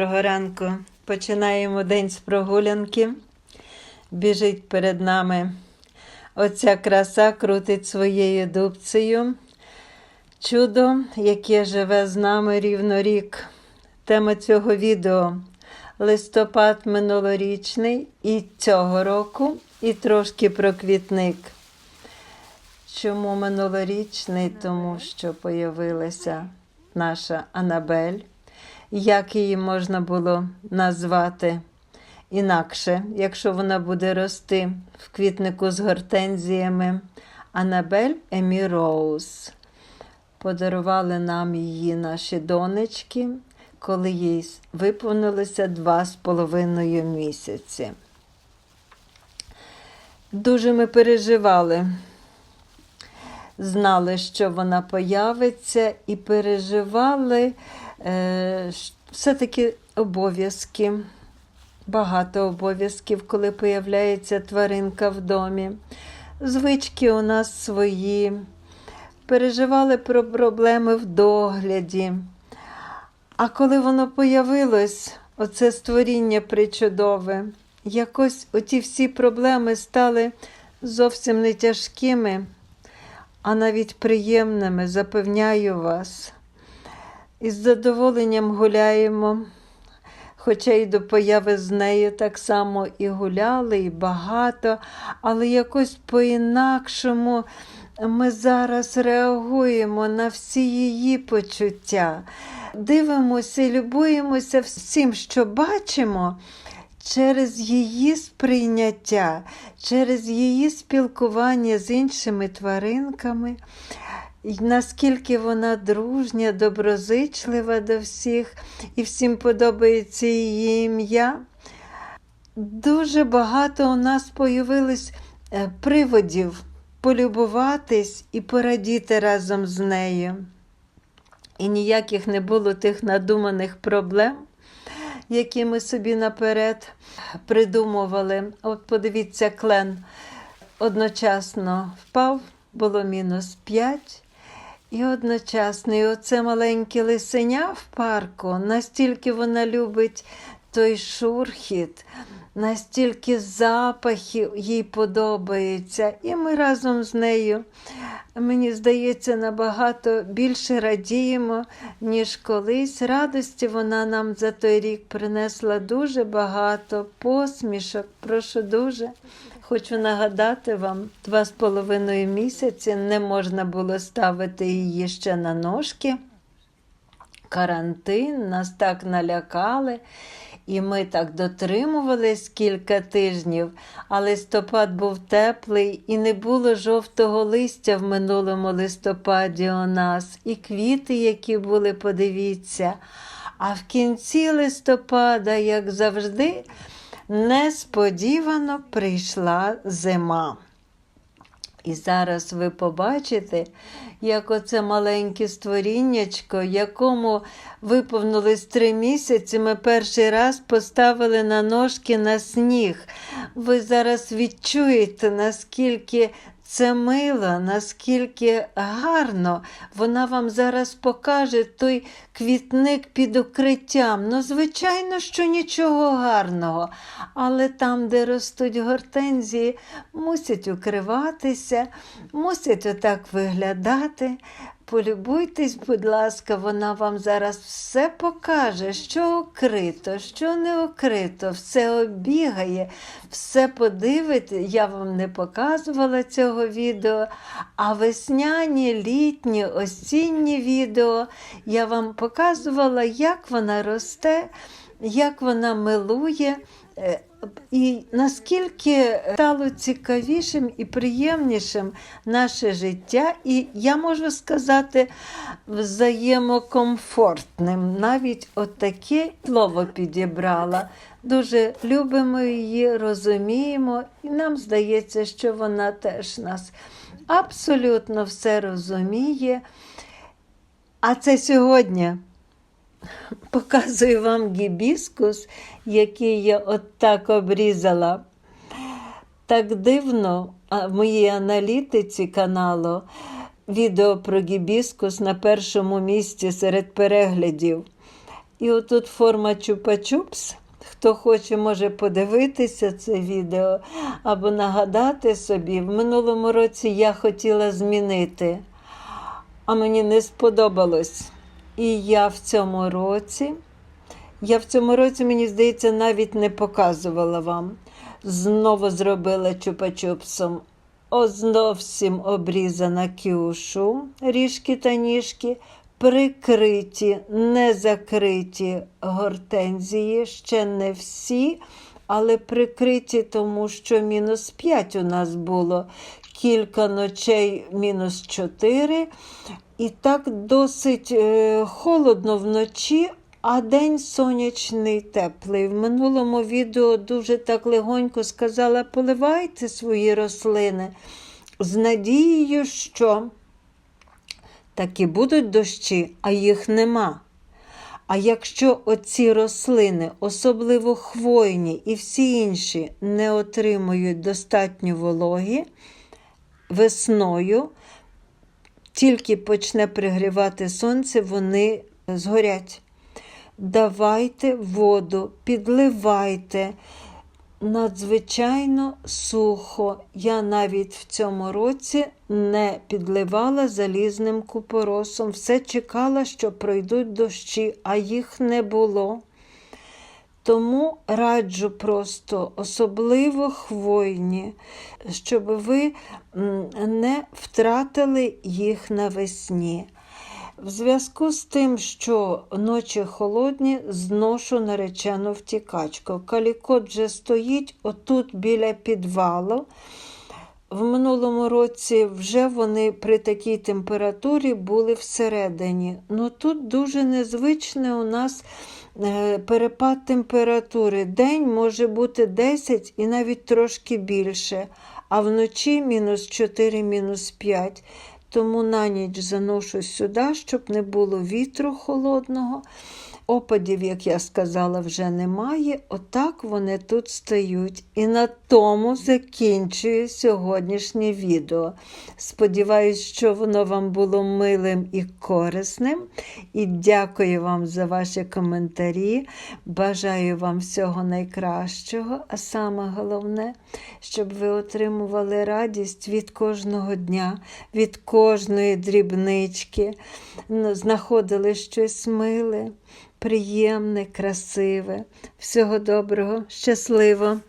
Доброго ранку. Починаємо день з прогулянки. Біжить перед нами оця краса, крутить своєю дубцею. Чудо, яке живе з нами рівно рік. Тема цього відео листопад минулорічний і цього року, і трошки про квітник. Чому минулорічний? Тому що появилася наша Анабель. Як її можна було назвати інакше, якщо вона буде рости в квітнику з гортензіями? Анабель Емі Роуз. Подарували нам її наші донечки, коли їй виповнилося два з половиною місяці. Дуже ми переживали знали, що вона появиться, і переживали все-таки обов'язки, багато обов'язків, коли появляється тваринка в домі. Звички у нас свої. Переживали про проблеми в догляді. А коли воно появилось, оце створіння причудове, якось оті всі проблеми стали зовсім не тяжкими а навіть приємними, запевняю вас. Із задоволенням гуляємо, хоча й до появи з нею так само і гуляли, і багато, але якось по-інакшому ми зараз реагуємо на всі її почуття. Дивимося і любуємося всім, що бачимо через її сприйняття, через її спілкування з іншими тваринками, і наскільки вона дружня, доброзичлива до всіх, і всім подобається її ім'я. Дуже багато у нас появилось е, приводів полюбуватись і порадіти разом з нею. І ніяких не було тих надуманих проблем які ми собі наперед придумували. От подивіться, клен одночасно впав, було мінус 5. І одночасно, і оце маленьке лисеня в парку, настільки вона любить той шурхіт, настільки запахи їй подобаються. І ми разом з нею, мені здається, набагато більше радіємо, ніж колись. Радості вона нам за той рік принесла дуже багато посмішок. Прошу дуже. Хочу нагадати вам, два з половиною місяці не можна було ставити її ще на ножки. Карантин, нас так налякали. І ми так дотримувались кілька тижнів, а листопад був теплий, і не було жовтого листя в минулому листопаді у нас, і квіти, які були, подивіться. А в кінці листопада, як завжди, несподівано прийшла зима. І зараз ви побачите, як оце маленьке створіннячко, якому виповнилось три місяці, ми перший раз поставили на ножки на сніг. Ви зараз відчуєте, наскільки це мила, наскільки гарно. Вона вам зараз покаже той квітник під укриттям. Ну, звичайно, що нічого гарного. Але там, де ростуть гортензії, мусять укриватися, мусять отак виглядати. Полюбуйтесь, будь ласка, вона вам зараз все покаже, що окрито, що не окрито, все обігає, все подивите. Я вам не показувала цього відео, а весняні, літні, осінні відео я вам показувала, як вона росте, як вона милує. Е, і наскільки стало цікавішим і приємнішим наше життя, і я можу сказати, взаємокомфортним. Навіть отаке слово підібрала. Дуже любимо її, розуміємо, і нам здається, що вона теж нас абсолютно все розуміє. А це сьогодні. Показую вам гібіскус, який я от так обрізала. Так дивно в моїй аналітиці каналу відео про гібіскус на першому місці серед переглядів. І отут форма чупа-чупс. Хто хоче, може подивитися це відео або нагадати собі. В минулому році я хотіла змінити, а мені не сподобалось. І я в цьому році, я в цьому році, мені здається, навіть не показувала вам. Знову зробила чупа-чупсом. О, обрізана кюшу, ріжки та ніжки, прикриті, не закриті гортензії, ще не всі, але прикриті, тому що мінус 5 у нас було, кілька ночей мінус 4. І так досить е, холодно вночі, а день сонячний, теплий. В минулому відео дуже так легонько сказала: поливайте свої рослини з надією, що таки будуть дощі, а їх нема. А якщо оці рослини, особливо хвойні і всі інші, не отримують достатньо вологі весною, тільки почне пригрівати сонце, вони згорять. Давайте воду, підливайте. Надзвичайно сухо. Я навіть в цьому році не підливала залізним купоросом. Все чекала, що пройдуть дощі, а їх не було. Тому раджу просто, особливо хвойні, щоб ви не втратили їх навесні. В зв'язку з тим, що ночі холодні, зношу наречену втікачку. Калікот вже стоїть отут біля підвалу. В минулому році вже вони при такій температурі були всередині. Ну тут дуже незвичне у нас е, перепад температури. День може бути 10 і навіть трошки більше, а вночі мінус 4, мінус 5. Тому на ніч заношу сюди, щоб не було вітру холодного. Опадів, як я сказала, вже немає. Отак вони тут стають. І на тому закінчую сьогоднішнє відео. Сподіваюсь, що воно вам було милим і корисним. І дякую вам за ваші коментарі. Бажаю вам всього найкращого, а саме головне, щоб ви отримували радість від кожного дня, від кожної дрібнички, знаходили щось миле приємне, красиве. Всього доброго, щасливо!